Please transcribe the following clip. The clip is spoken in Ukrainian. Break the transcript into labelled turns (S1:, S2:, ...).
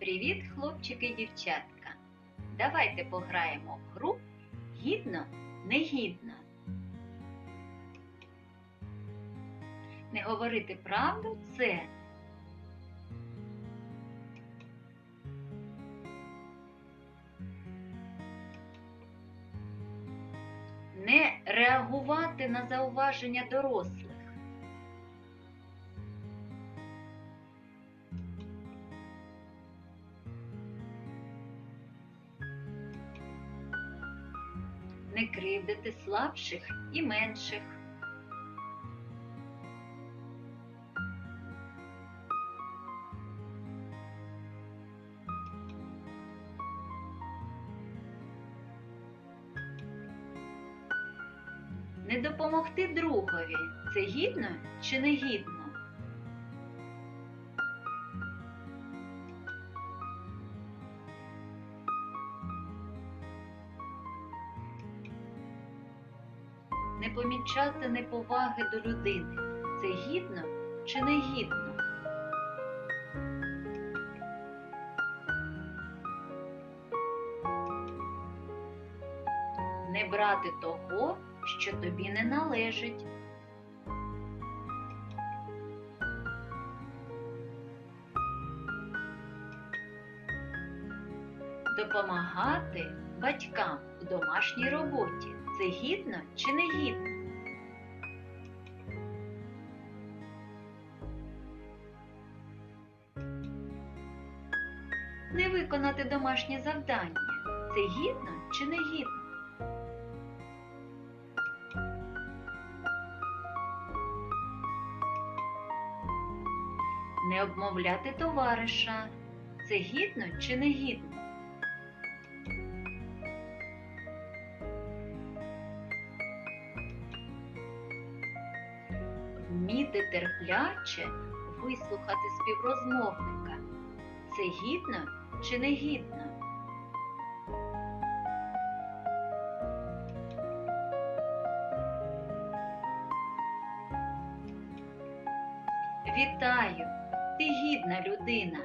S1: Привіт, хлопчики і дівчатка! Давайте пограємо в гру гідно, негідно. Не говорити правду це не реагувати на зауваження дорослих. Не кривдити слабших і менших. Не допомогти другові це гідно чи не гідно? Не помічати неповаги до людини. Це гідно чи не гідно? Не брати того, що тобі не належить. Допомагати батькам у домашній роботі це гідно чи не гідно? Не виконати домашнє завдання це гідно чи не гідно? Не обмовляти товариша це гідно чи не гідно? Вміти терпляче вислухати співрозмовника. Це гідно чи не гідно? Вітаю! Ти гідна людина.